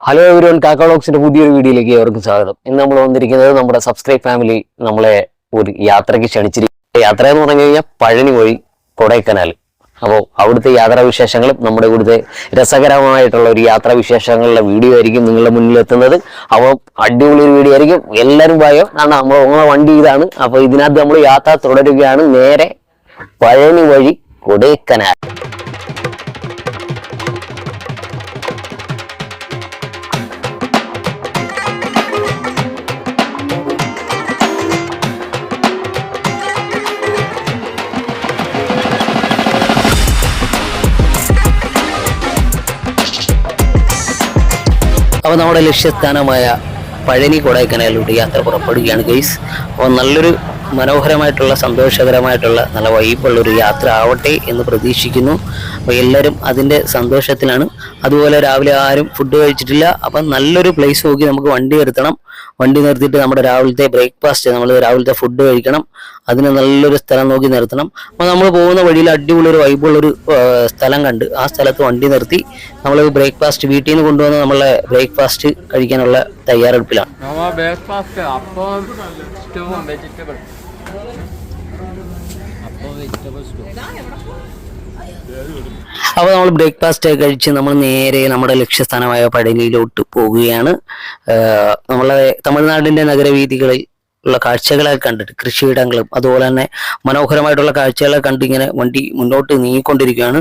Hello everyone കാക്കോളോക്സിന്റെ പുതിയൊരു വീഡിയോയിലേക്ക് ഏവർക്കും സ്വാഗതം. ഇന്ന് നമ്മൾ വന്നിരിക്കുന്നത് നമ്മുടെ സബ്സ്ക്രൈബ് ഫാമിലി നമ്മളെ ഒരു യാത്രയ്ക്ക് ക്ഷണിച്ചിരിക്കും യാത്ര എന്ന് പറഞ്ഞു കഴിഞ്ഞാൽ പഴനി വഴി കൊടൈക്കനാൽ. അപ്പോൾ അവിടുത്തെ യാത്രാ വിശേഷങ്ങളും നമ്മുടെ ഇവിടുത്തെ രസകരമായിട്ടുള്ള ഒരു യാത്രാ വിശേഷങ്ങളുടെ വീഡിയോ ആയിരിക്കും നിങ്ങളുടെ മുന്നിൽ എത്തുന്നത്. അപ്പോൾ അടിപൊളി ഒരു വീഡിയോ ആയിരിക്കും. എല്ലാവരും പോയോ കാരണം നമ്മൾ നമ്മളെ വണ്ടി ഇതാണ്. അപ്പോൾ ഇതിനകത്ത് നമ്മൾ യാത്ര തുടരുകയാണ് നേരെ പഴനി വഴി കൊടൈക്കനാൽ. അപ്പോൾ നമ്മുടെ ലക്ഷ്യസ്ഥാനമായ പഴനി കൊടൈക്കനാലിലൂടെ യാത്ര പുറപ്പെടുകയാണ് ഗൈസ്. അപ്പോൾ നല്ലൊരു മനോഹരമായിട്ടുള്ള സന്തോഷകരമായിട്ടുള്ള നല്ല വൈബുള്ള ഒരു യാത്ര ആവട്ടെ എന്ന് പ്രതീക്ഷിക്കുന്നു. അപ്പോൾ എല്ലാവരും അതിന്റെ സന്തോഷത്തിലാണ്. അതുപോലെ രാവിലെ ആരും ഫുഡ് കഴിച്ചിട്ടില്ല. അപ്പം നല്ലൊരു പ്ലേസ് നോക്കി നമുക്ക് വണ്ടി നിർത്തണം. വണ്ടി നിർത്തിയിട്ട് നമ്മുടെ രാവിലത്തെ ബ്രേക്ക്ഫാസ്റ്റ് നമ്മൾ രാവിലത്തെ ഫുഡ് കഴിക്കണം. അതിന് നല്ലൊരു സ്ഥലം നോക്കി നിർത്തണം. അപ്പോൾ നമ്മൾ പോകുന്ന വഴിയിൽ അടിപൊളി ഒരു വൈബുള്ളൊരു സ്ഥലം കണ്ട് ആ സ്ഥലത്ത് വണ്ടി നിർത്തി നമ്മൾ ബ്രേക്ക്ഫാസ്റ്റ് വീട്ടിൽ നിന്ന് കൊണ്ടുവന്ന് നമ്മളെ ബ്രേക്ക്ഫാസ്റ്റ് കഴിക്കാനുള്ള തയ്യാറെടുപ്പിലാണ്. വെജിറ്റബിൾ അപ്പോൾ നമ്മൾ ബ്രേക്ക്ഫാസ്റ്റ് കഴിച്ച് നമ്മൾ നേരെ നമ്മുടെ ലക്ഷ്യസ്ഥാനമായ പഴനിയിലോട്ട് പോവുകയാണ്. നമ്മളെ തമിഴ്നാടിന്റെ നഗരവീഥികളിൽ ഉള്ള കാഴ്ചകളൊക്കെ കണ്ടിട്ട് കൃഷിയിടങ്ങളും അതുപോലെ തന്നെ മനോഹരമായിട്ടുള്ള കാഴ്ചകളെ കണ്ട് ഇങ്ങനെ വണ്ടി മുന്നോട്ട് നീങ്ങിക്കൊണ്ടിരിക്കുകയാണ്.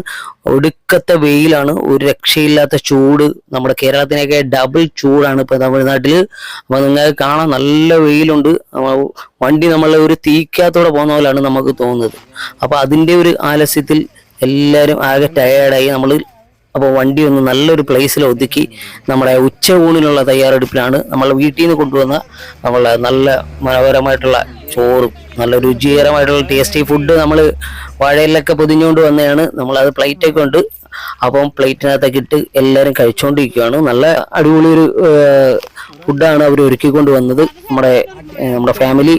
ഒടുക്കത്തെ വെയിലാണ് ഒരു രക്ഷയില്ലാത്ത ചൂട് നമ്മുടെ കേരളത്തിനൊക്കെ ഡബിൾ ചൂടാണ് ഇപ്പൊ തമിഴ്നാട്ടിൽ അപ്പോൾ നിങ്ങൾക്ക് കാണാൻ നല്ല വെയിലുണ്ട്. വണ്ടി നമ്മളെ ഒരു തീക്കാത്തോടെ പോകുന്ന പോലെയാണ് നമുക്ക് തോന്നുന്നത്. അപ്പോൾ അതിന്റെ ഒരു ആലസ്യത്തിൽ എല്ലാവരും ആകെ ടയേർഡായി നമ്മൾ അപ്പോൾ വണ്ടി ഒന്ന് നല്ലൊരു പ്ലേസിൽ ഒതുക്കി നമ്മുടെ ഉച്ചയൂണിനുള്ള തയ്യാറെടുപ്പിലാണ് നമ്മൾ വീട്ടിൽ നിന്ന് കൊണ്ടുവന്ന നമ്മളെ നല്ല മനോഹരമായിട്ടുള്ള ചോറും നല്ല രുചികരമായിട്ടുള്ള ടേസ്റ്റി ഫുഡ് നമ്മൾ വാഴയിലൊക്കെ പൊതിഞ്ഞുകൊണ്ട് വന്നതാണ് നമ്മളത് പ്ലേറ്റൊക്കെ ഉണ്ട്. അപ്പം പ്ലേറ്റിനകത്തൊക്കെ ഇട്ട് എല്ലാവരും കഴിച്ചുകൊണ്ടിരിക്കുകയാണ് നല്ല അടിപൊളി ഒരു ഫുഡാണ് അവർ ഒരുക്കിക്കൊണ്ട് വന്നത്. നമ്മുടെ നമ്മുടെ ഫാമിലി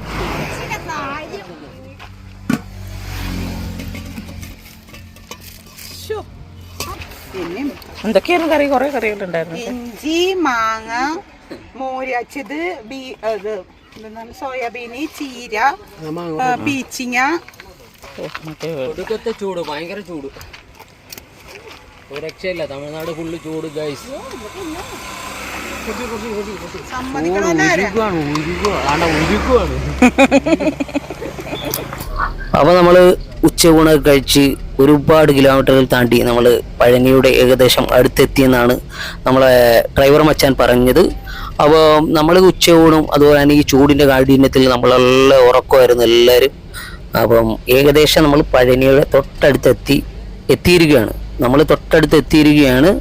എന്തൊക്കെയായിരുന്നു കറി? കുറെ കറികളുണ്ടായിരുന്നു. ഇഞ്ചി മാങ്ങ മോരച്ചത് ബീ ഇത് സോയാബീന് ചീര പീച്ചിങ്ങ. ഒടുക്കത്തെ ചൂട് ഭയങ്കര ചൂട്. ഒരു രക്ഷയില്ല തമിഴ്നാട് ഫുള്ള് ചൂട് ഗൈസ് അപ്പൊ നമ്മൾ ഉച്ചയൂണൊക്കെ കഴിച്ച് ഒരുപാട് കിലോമീറ്ററുകൾ താണ്ടി നമ്മൾ പഴങ്ങയുടെ ഏകദേശം അടുത്തെത്തിയെന്നാണ് നമ്മളെ ഡ്രൈവർ മച്ചാൻ പറഞ്ഞത്. അപ്പോൾ നമ്മൾ ഉച്ചയൂണും അതുപോലെ തന്നെ ഈ ചൂടിന്റെ കാഠിന്യത്തിൽ നമ്മളെല്ലാം ഉറക്കമായിരുന്നു എല്ലാവരും. അപ്പം ഏകദേശം നമ്മൾ പഴനിയുടെ തൊട്ടടുത്തെത്തി എത്തിയിരിക്കുകയാണ്. നമ്മൾ തൊട്ടടുത്ത് എത്തിയിരിക്കുകയാണ്.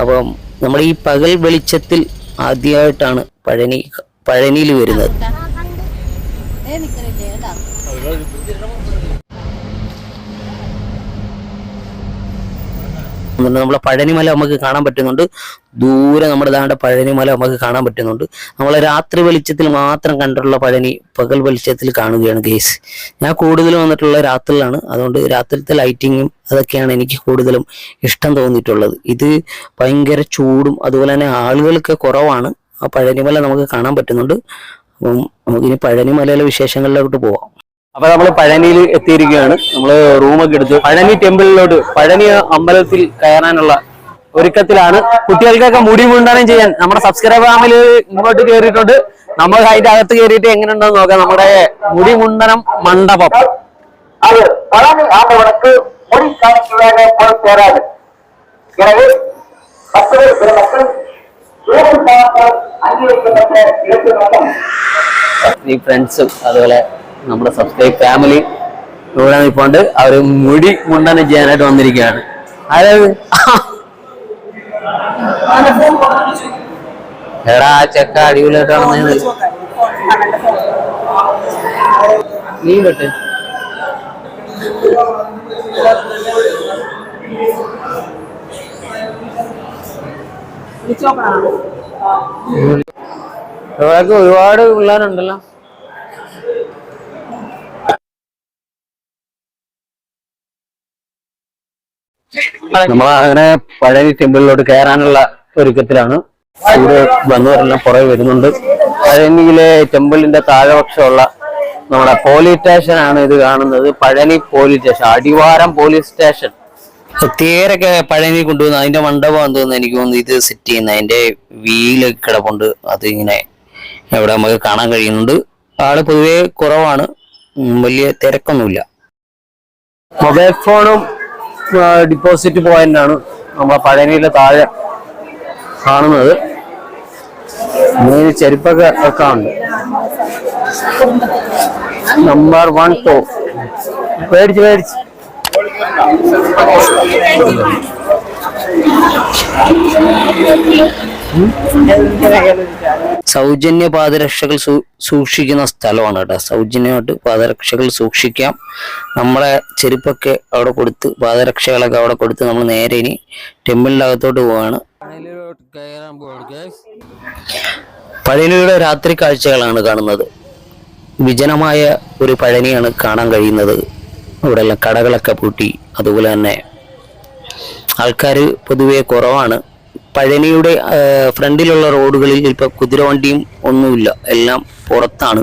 അപ്പം നമ്മൾ ഈ പകൽ വെളിച്ചത്തിൽ ആദ്യമായിട്ടാണ് പഴനി പഴനിയിൽ വരുന്നത്. നമ്മളെ പഴനിമല നമുക്ക് കാണാൻ പറ്റുന്നുണ്ട്. ദൂരെ നമ്മുടെ ദാണ്ട പഴനിമല നമുക്ക് കാണാൻ പറ്റുന്നുണ്ട്. നമ്മളെ രാത്രി വെളിച്ചത്തിൽ മാത്രം കണ്ടിട്ടുള്ള പഴനി പകൽ വെളിച്ചത്തിൽ കാണുകയാണ് കേസ് ഞാൻ കൂടുതലും വന്നിട്ടുള്ള രാത്രിയിലാണ്. അതുകൊണ്ട് രാത്രിത്തെ ലൈറ്റിങ്ങും അതൊക്കെയാണ് എനിക്ക് കൂടുതലും ഇഷ്ടം തോന്നിയിട്ടുള്ളത്. ഇത് ഭയങ്കര ചൂടും അതുപോലെ തന്നെ ആളുകളൊക്കെ കുറവാണ്. ആ പഴനിമല നമുക്ക് കാണാൻ പറ്റുന്നുണ്ട്. അപ്പം നമുക്കിനി പഴനിമലയിലെ വിശേഷങ്ങളിലോട്ട് പോവാം. അപ്പൊ നമ്മൾ പഴനിയിൽ എത്തിയിരിക്കുകയാണ്. നമ്മൾ റൂമൊക്കെ എടുത്തു പഴനി ടെമ്പിളിലോട്ട് പഴനി അമ്പലത്തിൽ കയറാനുള്ള ഒരുക്കത്തിലാണ്. കുട്ടികൾക്കൊക്കെ മുടി മുണ്ടാനും ചെയ്യാൻ. നമ്മുടെ സബ്സ്ക്രൈബർ ഫാമിൽ ഇങ്ങോട്ട് കയറിയിട്ടുണ്ട് നമ്മൾ അതിന്റെ അകത്ത് കയറിയിട്ട് എങ്ങനെയുണ്ടെന്ന് നോക്കാം. നമ്മുടെ മുടി മുണ്ടനം മണ്ഡപം. ഈ ഫ്രണ്ട്സും അതുപോലെ നമ്മുടെ സബ്സ്ക്രൈബ് ഫാമിലി ഇവിടെ നിൽപ്പുണ്ട് അവർ മുടി മുണ്ടനം ചെയ്യാനായിട്ട് വന്നിരിക്കുകയാണ്. അതായത് എടാ ആ ചെക്ക അടിപൊളിയായിട്ടാണ് നീ പെട്ട് ഇവിടെയൊക്കെ ഒരുപാട് പിള്ളേരുണ്ടല്ലോ. നമ്മൾ അങ്ങനെ പഴനി ടെമ്പിളിലോട്ട് കയറാനുള്ള ഒരുക്കത്തിലാണ് ചൂട് വന്നവരെല്ലാം പുറകെ വരുന്നുണ്ട്. പഴനിയിലെ ടെമ്പിളിന്റെ താഴെപക്ഷമുള്ള നമ്മുടെ പോലീസ് സ്റ്റേഷൻ ആണ് ഇത് കാണുന്നത്. Palani police station Adivaram police station തേരൊക്കെ Palani കൊണ്ടുവന്ന് അതിന്റെ മണ്ഡപം തോന്നുന്നു എനിക്ക് തോന്നുന്നു ഇത് സെറ്റ് ചെയ്യുന്ന അതിന്റെ വീൽ കിടപ്പുണ്ട്. അത് ഇങ്ങനെ ഇവിടെ നമുക്ക് കാണാൻ കഴിയുന്നുണ്ട്. ആൾ പൊതുവെ കുറവാണ്. വലിയ തിരക്കൊന്നുമില്ല. മൊബൈൽ ഫോണും ഡിപ്പോസിറ്റ് പോയിന്റ് ആണ് നമ്മൾ പഴനിയിലെ താഴെ കാണുന്നത്. ചെരുപ്പൊക്കെ കാണുന്നു നമ്പർ വൺ ടോ പേടിച്ച് പേടിച്ച്. സൗജന്യ പാദരക്ഷകൾ സൂക്ഷിക്കുന്ന സ്ഥലമാണ് കേട്ടോ. സൗജന്യമായിട്ട് പാദരക്ഷകൾ സൂക്ഷിക്കാം. നമ്മളെ ചെരുപ്പൊക്കെ അവിടെ കൊടുത്ത് പാദരക്ഷകളൊക്കെ അവിടെ കൊടുത്ത് നമ്മൾ നേരെ ഇനി ടെമ്പിളിന്റെ അകത്തോട്ട് പോവാണ്. പഴനിയുടെ രാത്രി കാഴ്ചകളാണ് കാണുന്നത്. വിജനമായ ഒരു പഴനിയാണ് കാണാൻ കഴിയുന്നത്. ഇവിടെ കടകളൊക്കെ പൂട്ടി. അതുപോലെ തന്നെ ആൾക്കാർ പൊതുവെ കുറവാണ്. പഴനിയുടെ ഫ്രണ്ടിലുള്ള റോഡുകളിൽ ഇപ്പൊ കുതിരവണ്ടിയും ഒന്നുമില്ല. എല്ലാം പുറത്താണ്.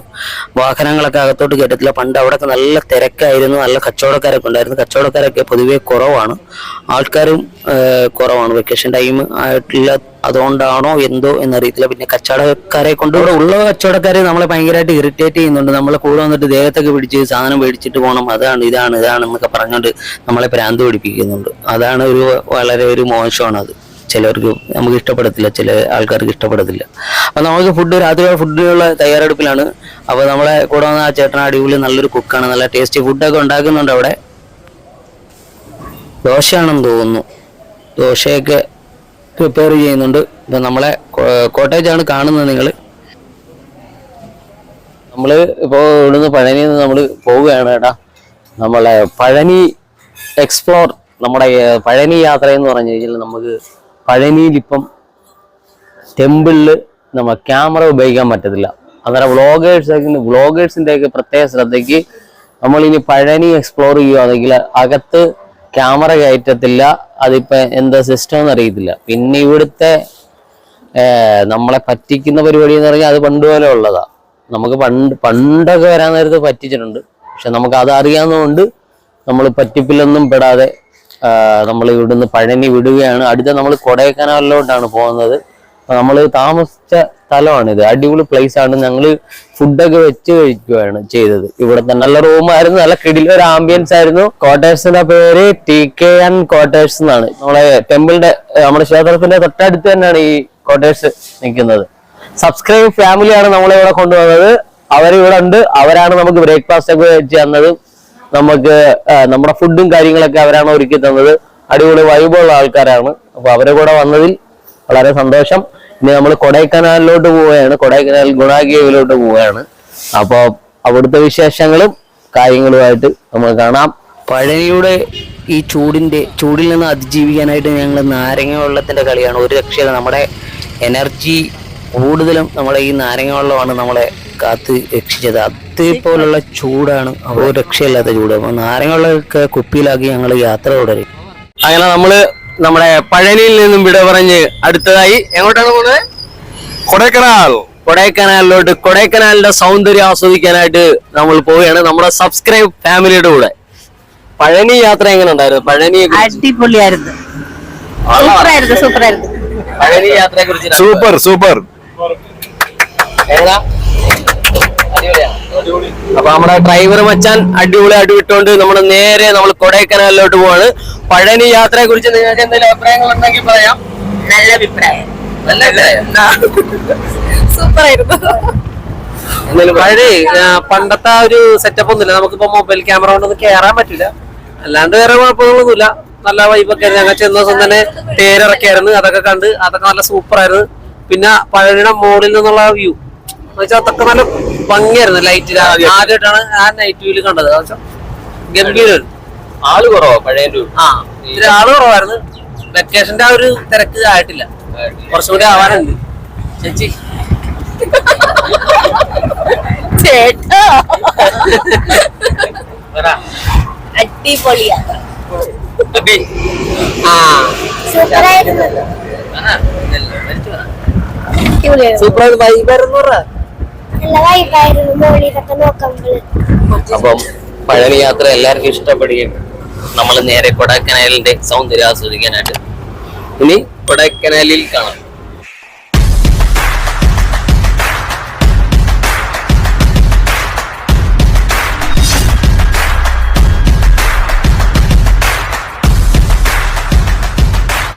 വാഹനങ്ങളൊക്കെ അകത്തോട്ട് കയറ്റത്തില്ല പണ്ട് അവിടെയൊക്കെ നല്ല തിരക്കായിരുന്നു. നല്ല കച്ചവടക്കാരൊക്കെ ഉണ്ടായിരുന്നു. കച്ചവടക്കാരൊക്കെ പൊതുവേ കുറവാണ്. ആൾക്കാരും കുറവാണ്. വെക്കേഷൻ ടൈം ആയിട്ടില്ല അതുകൊണ്ടാണോ എന്തോ എന്നറിയത്തില്ല. പിന്നെ കച്ചവടക്കാരെ കൊണ്ട് ഇവിടെ ഉള്ള കച്ചവടക്കാരെ നമ്മളെ ഭയങ്കരമായിട്ട് ഇറിറ്റേറ്റ് ചെയ്യുന്നുണ്ട്. നമ്മളെ കൂടെ വന്നിട്ട് ദേഹത്തൊക്കെ പിടിച്ച് സാധനം മേടിച്ചിട്ട് പോകണം അതാണ് ഇതാണ് ഇതാണ് എന്നൊക്കെ പറഞ്ഞുകൊണ്ട് നമ്മളെ ഭ്രാന്ത് പിടിപ്പിക്കുന്നുണ്ട്. അതാണ് ഒരു വളരെ ഒരു മോശമാണ് അത് ചിലർക്ക് നമുക്ക് ഇഷ്ടപ്പെടത്തില്ല ചില ആൾക്കാർക്ക് ഇഷ്ടപ്പെടത്തില്ല. അപ്പൊ നമുക്ക് ഫുഡ് രാത്രിയുള്ള ഫുഡിനുള്ള തയ്യാറെടുപ്പിലാണ്. അപ്പൊ നമ്മളെ കൂടെ വന്ന ആ ചേട്ടൻ അടിപൊളി നല്ലൊരു കുക്കാണ് നല്ല ടേസ്റ്റി ഫുഡൊക്കെ ഉണ്ടാക്കുന്നുണ്ട് അവിടെ. ദോശയാണെന്ന് തോന്നുന്നു. ദോശയൊക്കെ പ്രിപ്പയർ ചെയ്യുന്നുണ്ട്. ഇപ്പൊ നമ്മളെ കോട്ടേജാണ് കാണുന്നത് നിങ്ങൾ നമ്മൾ ഇപ്പൊ ഇവിടുന്ന് പഴനിയിൽ നിന്ന് നമ്മൾ പോവുകയാണ് ഏട്ടാ. നമ്മളെ പഴനി എക്സ്പ്ലോർ നമ്മുടെ പഴനി യാത്ര എന്ന് പറഞ്ഞു കഴിഞ്ഞാൽ നമുക്ക് പഴനിയിൽ ഇപ്പം ടെമ്പിളിൽ നമ്മ ക്യാമറ ഉപയോഗിക്കാൻ പറ്റത്തില്ല. അന്നേരം വ്ളോഗേഴ്സ് വ്ളോഗേഴ്സിന്റെ ഒക്കെ പ്രത്യേക ശ്രദ്ധയ്ക്ക് നമ്മളിനി പഴനി എക്സ്പ്ലോർ ചെയ്യുകയാണെങ്കിൽ അകത്ത് ക്യാമറ കയറ്റത്തില്ല. അതിപ്പോ എന്താ സിസ്റ്റം എന്ന് അറിയത്തില്ല. പിന്നെ ഇവിടുത്തെ നമ്മളെ പറ്റിക്കുന്ന പരിപാടി എന്ന് പറഞ്ഞാൽ അത് പണ്ട് പോലെ ഉള്ളതാ. നമുക്ക് പണ്ട് പണ്ടൊക്കെ വരാൻ നേരത്ത് പറ്റിച്ചിട്ടുണ്ട്. പക്ഷെ നമുക്ക് അത് അറിയാവുന്നതുകൊണ്ട് നമ്മൾ പറ്റിപ്പിലൊന്നും പെടാതെ നമ്മൾ ഇവിടുന്ന് പഴനി വിടുകയാണ്. അടുത്ത നമ്മൾ കൊടൈക്കനാലിലോട്ടാണ് പോകുന്നത്. നമ്മൾ താമസിച്ച സ്ഥലമാണിത്. അടിപൊളി പ്ലേസ് ആണ്. ഞങ്ങൾ ഫുഡൊക്കെ വെച്ച് കഴിക്കുകയാണ് ചെയ്തത്. ഇവിടെ തന്നെ നല്ല റൂമായിരുന്നു നല്ല കിടിലൊരു ആംബിയൻസ് ആയിരുന്നു. ക്വാർട്ടേഴ്സിന്റെ പേര് ടി കെ എൻ ക്വാർട്ടേഴ്സ് എന്നാണ്. നമ്മളെ ടെമ്പിളിന്റെ നമ്മുടെ ക്ഷേത്രത്തിന്റെ തൊട്ടടുത്ത് തന്നെയാണ് ഈ ക്വാർട്ടേഴ്സ് നിൽക്കുന്നത്. സബ്സ്ക്രൈബ് ഫാമിലിയാണ് നമ്മളെ ഇവിടെ കൊണ്ടുവന്നത്. അവരിവിടെ ഉണ്ട് അവരാണ് നമുക്ക് ബ്രേക്ക്ഫാസ്റ്റ് ഒക്കെ വെച്ച് തന്നത്. നമുക്ക് നമ്മുടെ ഫുഡും കാര്യങ്ങളൊക്കെ അവരാണ് ഒരുക്കി തന്നത്. അടിപൊളി വൈബുള്ള ആൾക്കാരാണ്. അപ്പൊ അവരെ കൂടെ വന്നതിൽ വളരെ സന്തോഷം. ഇനി നമ്മൾ കൊടൈക്കനാലിലോട്ട് പോവുകയാണ്. കൊടൈക്കനാൽ ഗുണാഗേവിലോട്ട് പോവുകയാണ്. അപ്പോൾ അവിടുത്തെ വിശേഷങ്ങളും കാര്യങ്ങളുമായിട്ട് നമ്മൾ കാണാം. പഴനിയുടെ ഈ ചൂടിന്റെ ചൂടിൽ നിന്ന് അതിജീവിക്കാനായിട്ട് ഞങ്ങൾ നാരങ്ങ വെള്ളത്തിന്റെ കളിയാണ്. ഒരു രക്ഷയില്ല. നമ്മുടെ എനർജി കൂടുതലും നമ്മളെ ഈ നാരങ്ങ വെള്ളമാണ് നമ്മളെ കാത്ത് രക്ഷിച്ചത്. അതേപോലുള്ള ചൂടാണ് അപ്പോൾ രക്ഷയില്ലാത്ത ചൂട്. അപ്പൊ നാരങ്ങളൊക്കെ കുപ്പിയിലാക്കി ഞങ്ങൾ യാത്ര തുടരും. അങ്ങനെ നമ്മൾ നമ്മുടെ പഴനിയിൽ നിന്നും വിട പറഞ്ഞ് അടുത്തതായി എങ്ങോട്ടാണ് പോകുന്നത് കൊടൈക്കനാൽ. കൊടൈക്കനാലിലോട്ട് കൊടൈക്കനാലിന്റെ സൗന്ദര്യം ആസ്വദിക്കാനായിട്ട് നമ്മൾ പോവുകയാണ്. നമ്മുടെ സബ്സ്ക്രൈബ് ഫാമിലിയുടെ കൂടെ. പഴനി യാത്ര എങ്ങനെ ഉണ്ടായിരുന്നു? പഴനി അടിപൊളിയായിരുന്നു. സൂപ്പറായിരുന്നു സൂപ്പറായിരുന്നു. പഴനി യാത്രയെ കുറിച്ച് സൂപ്പർ സൂപ്പർ. അപ്പൊ നമ്മുടെ ഡ്രൈവർ മച്ചാൻ അടിപൊളി വിട്ടുകൊണ്ട് നമ്മൾ നേരെ നമ്മൾ കൊടൈക്കനാലിലോട്ട് പോവാണ്. പഴനി യാത്രയെ കുറിച്ച് നിങ്ങൾക്ക് എന്തെങ്കിലും അഭിപ്രായങ്ങൾ ഉണ്ടെങ്കിൽ പറയാം. നല്ല അഭിപ്രായം. നല്ല അഭിപ്രായം സൂപ്പർ ആയിരുന്നു പഴയ പണ്ടത്തെ ആ ഒരു സെറ്റപ്പ് ഒന്നുമില്ല. നമുക്കിപ്പോ മൊബൈൽ ക്യാമറ കൊണ്ടൊന്നും കയറാൻ പറ്റില്ല. അല്ലാണ്ട് വേറെ കുഴപ്പങ്ങളൊന്നുമില്ല. നല്ല വൈബൊക്കെ ആയിരുന്നു. ഞങ്ങൾ ചെന്ന ദിവസം തന്നെ തേരിറക്കിയായിരുന്നു അതൊക്കെ കണ്ട് അതൊക്കെ നല്ല സൂപ്പർ ആയിരുന്നു. പിന്നെ പഴയ മോളിൽ നിന്നുള്ള വ്യൂ വെച്ചാൽ അതൊക്കെ നല്ല ഭംഗിയായിരുന്നു ലൈറ്റിൽ ആദ്യമായിട്ടാണ് ആ നൈറ്റ് വ്യൂൽ കണ്ടത്. ഗംഭീരം ആൾ കുറവാ പഴയ ആ ആൾ കുറവായിരുന്നു. വെക്കേഷന്റെ ആ ഒരു തിരക്ക് ആയിട്ടില്ല. കുറച്ചുകൂടി ആവാനുണ്ട്. ചേച്ചി. ചേട്ടാ. അടിപൊളിയാ. ആ. സൂപ്പറായിരുന്നു. വൈബായിരുന്നു പറ അപ്പം പഴനി യാത്ര എല്ലാവർക്കും ഇഷ്ടപ്പെടുകയും നമ്മൾ നേരെ കൊടൈക്കനാലിന്റെ സൗന്ദര്യം ആസ്വദിക്കാനായിട്ട്. ഇനി കൊടൈക്കനാലിൽ കാണാം.